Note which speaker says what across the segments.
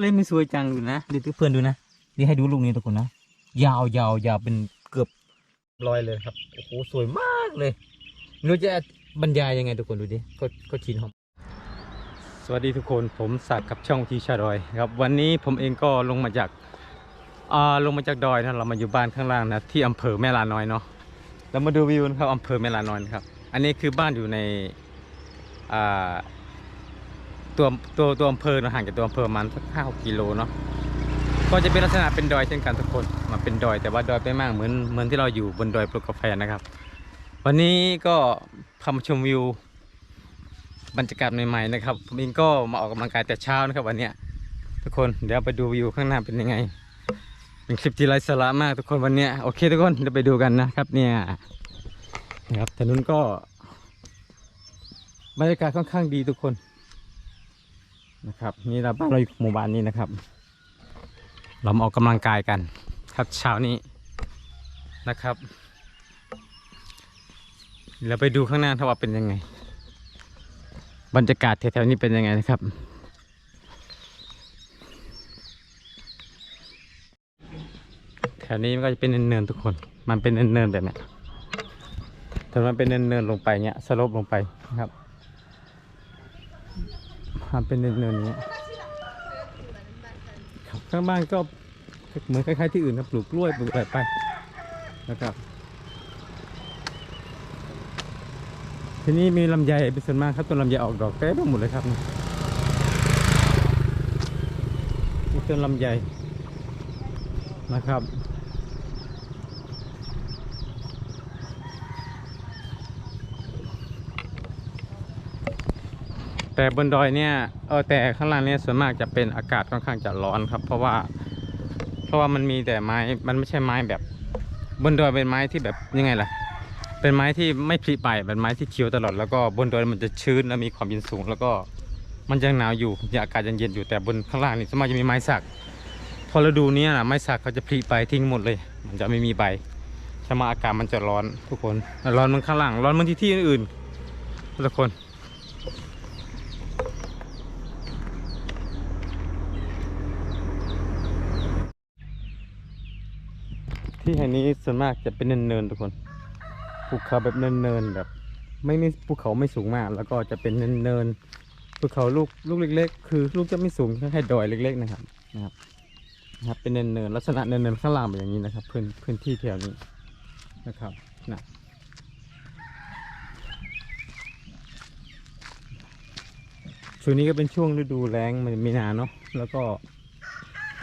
Speaker 1: เลยไม่สวยจังดูนะเดี๋ยวเพื่อนดูนะนี่ให้ดูลูกนี้ทุกคนนะยาวยาวยาวเป็นเกือบร้อยเลยครับโอ้โหสวยมากเลยไม่รู้จะบรรยายยังไงทุกคนดูดิก็ก็ชินหอมสวัสดีทุกคนผมสักดิ์กับช่องทีชาดอยครับ วันนี้ผมเองก็ลงมาจากอ่าลงมาจากดอยนะเรามาอยู่บ้านข้างล่างนะที่อำเภอแม่ลาน้อยเนาะเรามาดูวิวนะครับอำเภอแม่ลาน้อยนะครับ อันนี้คือบ้านอยู่ในอ่า ตัวตัวตัวอำเภอเนอะห่างจากตัวอำเภอมาณสักห้ากิโลเนาะก็จะเป็นลักษณะเป็นดอยเช่นกันทุกคนมาเป็นดอย แต่ว่าดอยไม่มากเหมือนเหมือนที่เราอยู่บนดอยปลูกกาแฟนะครับ วันนี้ก็พามาชมวิวบรรยากาศใหม่ๆนะครับผมเองก็มาออกกำลังกายแต่เช้านะครับ วันนี้ทุกคนเดี๋ยวไปดูวิวข้างหน้าเป็นยังไง เป็นคลิปที่ไร้สาระมากทุกคนวันนี้โอเคทุกคนเดี๋ยวไปดูกันนะครับเนี่ยนะครับถนนก็บรรยากาศค่อนข้างดีทุกคน นะครับนี่เราบ้านเราอยู่หมู่บ้านนี้นะครับ เรามาออกกำลังกายกัน ครับเช้านี้นะครับเราไปดูข้างหน้าถ้าว่าเป็นยังไง บรรยากาศแถวๆนี้เป็นยังไงนะครับแถวนี้มันก็จะเป็นเนินๆทุกคน มันเป็นเนินๆแบบเนี้ยแต่มันเป็นเนินๆลงไปเนี้ยสลบลงไปนะครับ ทำเป็นเนินๆอย่างเงี้ครับข้างบ้านก็เหมือนคล้ายๆที่อื่นครับปลูกกล้วยปลูกอะไรไปนะครับทีนี้มีลำไยเป็นส่วนมากครับต้นลำไยออกดอกเต็มไปหมดเลยครับนี่ต้นลำไยนะครับ แต่บนดอยเนี่ยเออแต่ข้างล่างเนี่ยส่วนมากจะเป็นอากาศค่อนข้างจะร้อนครับ เพราะว่า เพราะว่ามันมีแต่ไม้มันไม่ใช่ไม้แบบ บนดอยเป็นไม้ที่แบบยังไงล่ะ เป็นไม้ที่ไม่ผลิใบเป็นไม้ที่เขียวตลอดแล้วก็บนดอยมันจะชื้นและมีความเย็นสูง แล้วก็มันยังหนาวอยู่อากาศยังเย็นอยู่แต่บนข้างล่างนี่ส่วนมากจะมีไม้สัก พอฤดูนี้นะไม้สักเขาจะผลิใบทิ้งหมดเลย มันจะไม่มีใบถ้ามาอากาศมันจะร้อนทุกคนร้อนมันข้างล่างร้อนมันที่ที่อื่นทุกคน ที่แห่งนี้ส่วนมากจะเป็นเนินๆทุกคนภูเขาแบบเนินๆแบบ ไม่ไม่ภูเขาไม่สูงมาก แล้วก็จะเป็นเนินๆภูเขาลูกลูกเล็ก ๆ คือลูกจะไม่สูงแค่ดอยเล็ก ๆ นะครับนะครับนะครับเป็นเนินๆลักษณะเนินๆข้างล่างเป็นอย่างนี้นะครับ พื้นพื้นที่แถวนี้นะครับนะช่วงนี้ก็เป็นช่วงฤดูแล้งมันมีนาเนาะแล้วก็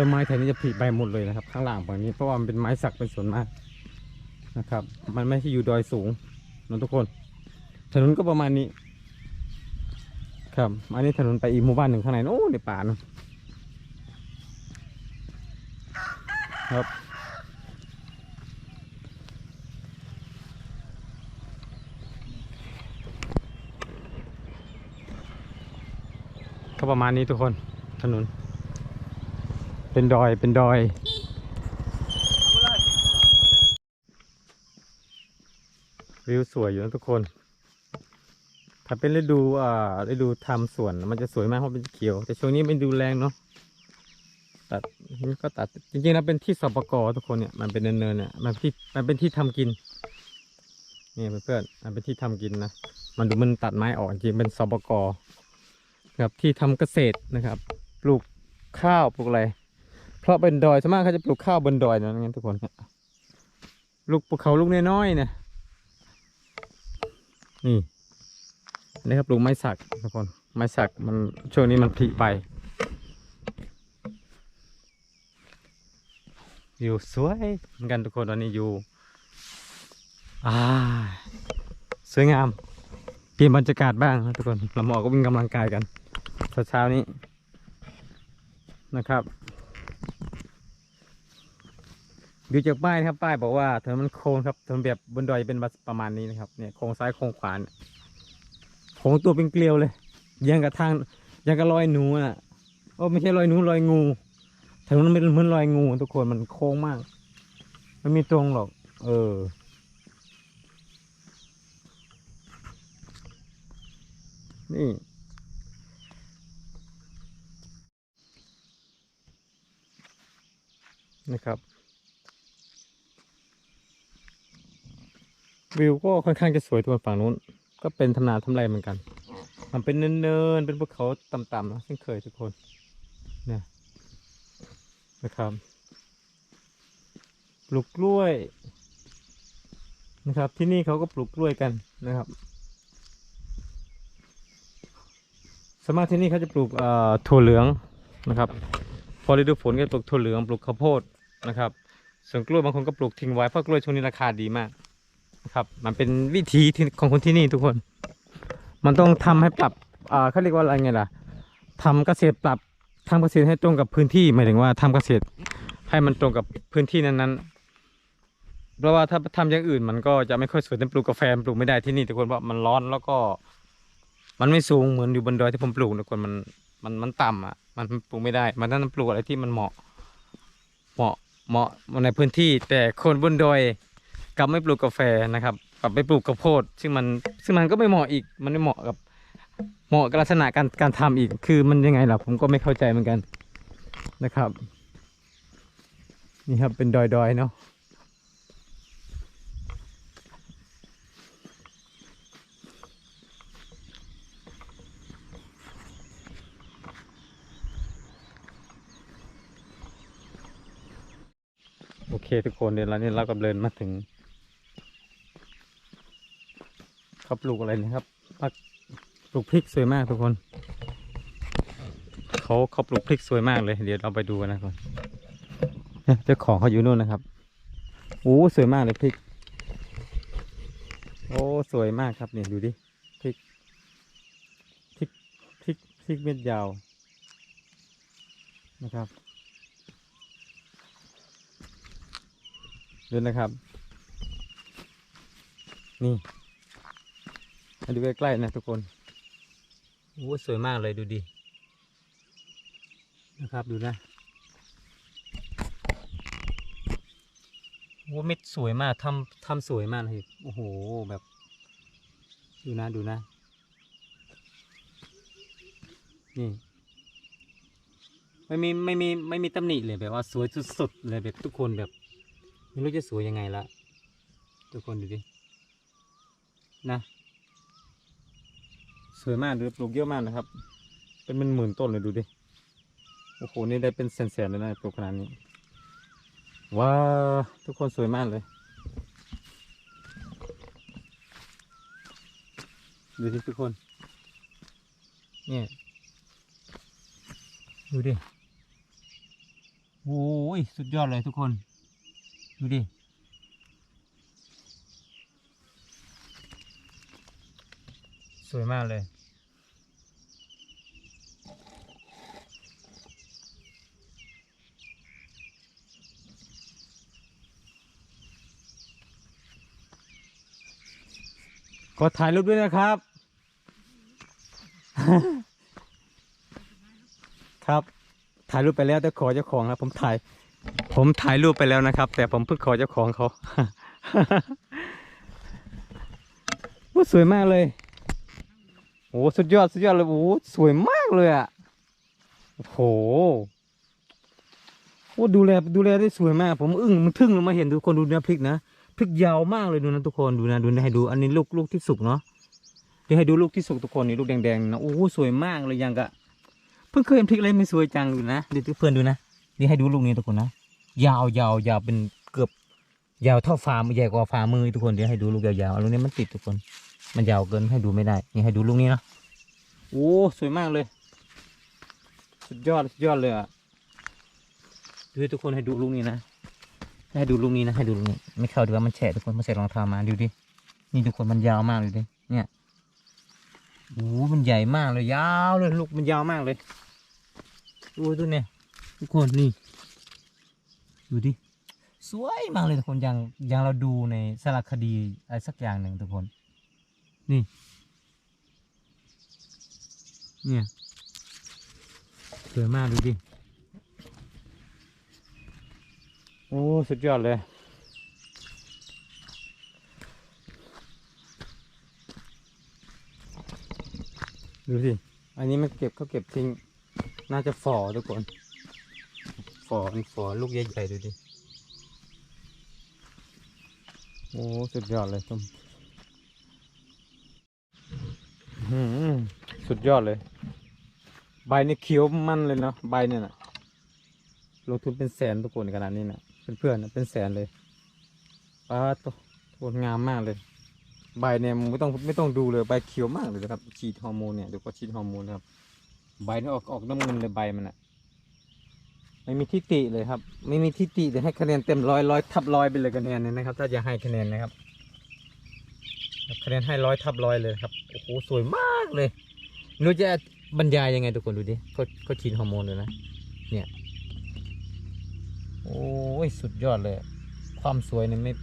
Speaker 1: ต้นไม้แถวนี้จะผลิใบหมดเลยนะครับ ข้างล่างฝั่งนี้เพราะว่ามันเป็นไม้สักเป็นส่วนมากนะครับ มันไม่ใช่อยู่ดอยสูงนะทุกคน ถนนก็ประมาณนี้ ครับอันนี้ถนนไปอีกหมู่บ้านหนึ่งข้างในโอ้ในป่านะครับก็ประมาณนี้ทุกคนถนน เป็นดอยเป็นดอยวิวสวยอยู่นะทุกคน ถ้าเป็นฤดูอ่าฤดูทำสวนมันจะสวยมากเพราะเป็นเขียว แต่ช่วงนี้มันดูแรงเนาะตัดก็ตัดจริงๆแล้วเป็นที่สปกทุกคนเนี่ยมันเป็นเนินๆเนี่ยมันที่มันเป็นที่ทำกินนี่เพื่อนๆมันเป็นที่ทำกินนะมันดูมันตัดไม้ออกจริงเป็นสปกครับที่ทำเกษตรนะครับ ปลูกข้าวปลูกอะไร เพราะเป็นดอยส่วนมากเขาจะปลูกข้าวบนดอยนะงั้นทุกคนลูกภูเขาลูกน้อยๆเนี่ยนี่นี่ครับปลูกไม้สักทุกคนไม้สักมันช่วงนี้มันผลิไป อยู่สวยเหมือนกันทุกคนตอนนี้อยู่อ่าสวยงาม เปลี่ยนบรรยากาศบ้างนะทุกคนเราหมอกก็วิ่งกำลังกายกันเช้าๆนี้นะครับ ดูจากป้ายนะครับป้ายบอกว่าถนนมันโค้งครับถนนแบบบนดอยเป็นประมาณนี้นะครับเนี่ยโค้งซ้ายโค้งขวาโค้งตัวเป็นเกลียวเลยยังกับทางยังกับรอยหนูอะโอ้ไม่ใช่รอยหนูรอยงูถนนมันเป็นเหมือนรอยงูทุกคนมันโค้งมากไม่มีตรงหรอก เออนี่ นะครับ วิวก็ค่อนข้างจะสวยตัวฝั่งนู้น ก็เป็นทำนาทำไรเหมือนกัน มันเป็นเนินๆเป็นภูเขาต่ำๆนะเช่นเคยทุกคนเนี่ยนะครับปลูกกล้วยนะครับ ที่นี่เขาก็ปลูกกล้วยกันนะครับสวนมากที่นี่เขาจะปลูกเอ่อถั่วเหลืองนะครับพอฤดูฝนก็ปลูกถั่วเหลืองปลูกข้าวโพดนะครับส่วนกล้วยบางคนก็ปลูกทิ้งไว้เพราะกล้วยช่วงนี้ราคาดีมากนะ ครับ มันเป็นวิธีที่ของคนที่นี่ทุกคน มันต้องทำให้ปรับอ่าเขาเรียกว่าอะไรไงล่ะทำเกษตรปรับทำเกษตรให้ตรงกับพื้นที่หมายถึงว่าทำเกษตรให้มันตรงกับพื้นที่นั้นๆ เพราะว่าถ้าทำอย่างอื่นมันก็จะไม่ค่อยสวยแต่ปลูกกาแฟปลูกไม่ได้ที่นี่ทุกคนเพราะมันร้อนแล้วก็ มันไม่สูงเหมือนอยู่บนดอยที่ผมปลูกทุกคนมันมันมันต่ำอะ มันปลูกไม่ได้ มันต้องปลูกอะไรที่มันเหมาะ เหมาะเหมาะในพื้นที่แต่คนบนดอย กลับไม่ปลูกกาแฟนะครับกลับไปปลูกข้าวโพดซึ่งมันซึ่งมันก็ไม่เหมาะอีกมันไม่เหมาะกับเหมาะกับลักษณะการการทำอีกคือมันยังไงล่ะผมก็ไม่เข้าใจเหมือนกันนะครับ นี่ครับเป็นดอยๆเนาะโอเคทุกคนเดี๋ยวเราเนี่ยเราก็เดินมาถึง เขาปลูกอะไรนะครับผักปลูกพริกสวยมากทุกคน เขาเขาปลูกพริกสวยมากเลย เดี๋ยวเราไปดูกันนะครับเนี่ยเจ้าของเขาอยู่นู่นนะครับโอ้สวยมากเลยพริก โอ้สวยมากครับเนี่ยดูดิพริกพริกพริกพริกเม็ดยาวนะครับดูนะครับ นี่ มาดูใกล้ๆนะทุกคนโอ้สวยมากเลยดูดินะครับดูนะโอ้เม็ดสวยมากทำทำสวยมากเลยโอ้โหแบบ ดูนะดูนะ นี่ไม่มีไม่มีไม่มีตำหนิเลยแบบว่าสวยสุดๆเลยแบบทุกคนแบบไม่รู้จะสวยยังไงละทุกคนดูดินะ สวยมากดูปลูกเยอะมากนะครับ เป็นมันหมื่นต้นเลยดูดิ โอ้โห นี่ได้เป็นแสนๆเลยนะปลูกขนาดนี้ ว้าวทุกคนสวยมากเลย ดูดิทุกคน เนี่ย ดูดิ โอ้ย สุดยอดเลยทุกคน ดูดิ สวยมากเลย ขอถ่ายรูปด้วยนะครับ ครับ ถ่ายรูปไปแล้วแต่ขอเจ้าของนะผมถ่าย ผมถ่ายรูปไปแล้วนะครับ แต่ผมเพิ่งขอเจ้าของเขา ว่าสวยมากเลย โอ้สุดยอดสุดยอดเลยโอ้สวยมากเลยอะโอ้โหโอ้ดูแลดูแลได้สวยมากผมอึ้งมันทึ่งลงมาเห็นทุกคนดูเนื้อพริกนะพริกยาวมากเลยดูนะทุกคนดูนะดูนะให้ดูอันนี้ลูกลูกที่สุกเนาะเดี๋ยวให้ดูลูกที่สุกทุกคนนี่ลูกแดงๆนะโอ้สวยมากเลยยังกะเพิ่งเคยเห็นพริกอะไรไม่สวยจังดูนะเดี๋ยวเพื่อนดูนะเดี๋ยวให้ดูลูกนี้ทุกคนนะยาวยาวยาวเป็นเกือบยาวเท่าฝ่ามือใหญ่กว่าฝ่ามือทุกคนเดี๋ยวให้ดูลูกยาวๆเอาลูกนี้มันติดทุกคน มันยาวเกินให้ดูไม่ได้ นี่ให้ดูลูกนี้นะโอ้สวยมากเลย สุดยอดสุดยอดเลยอะดูให้ทุกคนให้ดูลูกนี้นะให้ดูลูกนี้นะให้ดูลูกนี้ ไม่เข้าดูว่ามันแฉะทุกคนมันใส่รองเท้ามาดูดินี่ทุกคนมันยาวมากเลยดิเนี่ยโอ้มันใหญ่มากเลยยาวเลยลูกมันยาวมากเลยดูตัวเนี่ยทุกคนนี่ดูดิสวยมากเลยทุกคนอย่างอย่างเราดูในสารคดีอะไรสักอย่างหนึ่งทุกคน นี่ เนี่ย สวยมากดูดิ โอ้ สุดยอดเลย ดูสิ อันนี้มันเก็บเขาเก็บทิ้ง น่าจะฝ่อทุกคน ฝ่อมันฝ่อลูกใหญ่ๆดูดิ โอ้ สุดยอดเลยทุกคน สุดยอดเลย ใบนี่เขียวมันเลยเนาะใบเนี่ยนะลงทุนเป็นแสนทุกคนขนาดนี้นะเพื่อนๆนะเป็นแสนเลยป้าตัวโคตรงามมากเลย ใบเนี่ยไม่ต้องไม่ต้องดูเลยใบเขียวมากเลยนะครับฉีดฮอร์โมนเนี่ยเดี๋ยวก็ฉีดฮอร์โมนะครับ ใบนี่ออกออกน้ำเงินเลยใบมันอะไม่มีทิฏฐิเลยครับ ไม่มีทิฏฐิเลยให้คะแนนเต็มร้อยร้อยทับร้อยไปเลยคะแนนเนี่ยนะครับ ถ้าจะให้คะแนนนะครับ คะแนนให้ร้อยทับร้อยเลยครับ โอ้โห สวยมากเลยไม่รู้จะบรรยายยังไงทุกคนดูดิเขาเขาฉีดฮอร์โมนเลยนะ เนี่ย โอ้ย สุดยอดเลย ความสวยเนี่ยไม่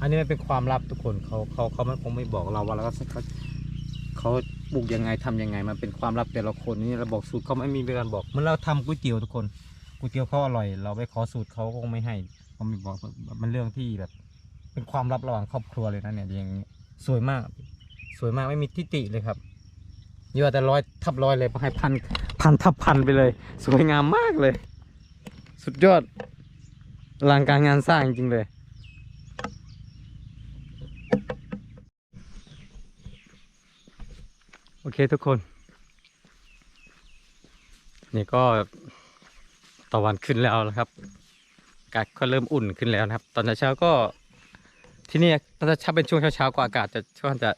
Speaker 1: อันนี้มันเป็นความลับทุกคนเขาเขาเขาไม่คงไม่บอกเราว่าเราก็เขาเขาปลูกยังไงทำยังไง มันเป็นความลับแต่ละคนนี่เราบอกสูตรเขาไม่มีการบอกเหมันเราทำก๋วยเตี๋ยวทุกคนก๋วยเตี๋ยวเขาอร่อย เราไปขอสูตรเขาก็คงไม่ให้เขาไม่บอกมันเรื่องที่แบบ เป็นความลับระหว่างครอบครัวเลยนะเนี่ยอย่างนี้สวยมาก สวยมากไม่มีทิฏฐิเลยครับเยอะแต่ร้อยทับร้อยเลยให้พันพันทับพันไปเลย สวยงามมากเลย สุดยอดลังการงานสร้างจริงเลยโอเคทุกคน นี่ก็ตะวันขึ้นแล้วนะครับอากาศก็เริ่มอุ่นขึ้นแล้วนะครับ ตอนเช้าก็ ที่นี่ตอนเช้าเป็นช่วงเช้าๆก็อากาศจะช่วงจะ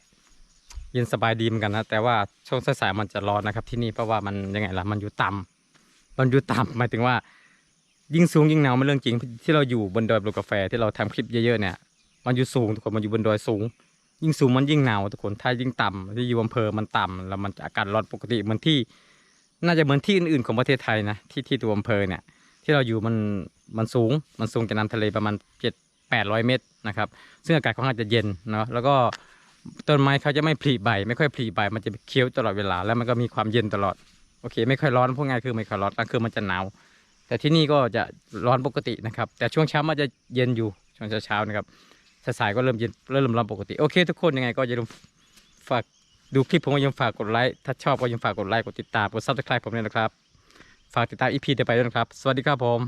Speaker 1: เย็นสบายดีเหมือนกันนะ แต่ว่าช่วงสายๆมันจะร้อนนะครับ ที่นี่เพราะว่ามันยังไงล่ะมันอยู่ต่ำมันอยู่ต่ำหมายถึงว่า ยิ่งสูงยิ่งหนาวมันเรื่องจริง ที่เราอยู่บนดอยบลูกาแฟที่เราทำคลิปเยอะๆเนี่ย มันอยู่สูงทุกคนมันอยู่บนดอยสูง ยิ่งสูงมันยิ่งหนาวทุกคนถ้ายิ่งต่ำที่อยู่อำเภอมันต่ำแล้วมันอากาศร้อนปกติเหมือนที่ น่าจะเหมือนที่อื่นๆของประเทศไทยนะที่ที่ตัวอำเภอเนี่ย ที่เราอยู่มันมันสูงมันสูงจากน้ำทะเลประมาณเจ็ด แปดร้อยเมตรนะครับ ซึ่งอากาศค่อนข้างจะเย็นเนาะแล้วก็ต้นไม้เขาจะไม่ผลิใบ ไม่ค่อยผลิใบ มันจะเคี้ยวตลอดเวลา แล้วมันก็มีความเย็นตลอดโอเค ไม่ค่อยร้อนพวกง่ายคือไม่ค่อยร้อนกลางคืนมันจะหนาวแต่ที่นี่ก็จะร้อนปกตินะครับ แต่ช่วงเช้ามันจะเย็นอยู่ช่วงเช้าๆนะครับสายๆก็เริ่มเย็นเริ่มร้อนปกติโอเค ทุกคนยังไงก็อย่าลืมฝากดูคลิปผมก็ยังฝากกดไลค์ถ้าชอบก็ยังฝากกดไลค์กดติดตามกดซับสไครป์ผมด้วยนะครับ ฝากติดตามอีพีเดียไปด้วยนะครับ สวัสดีครับผม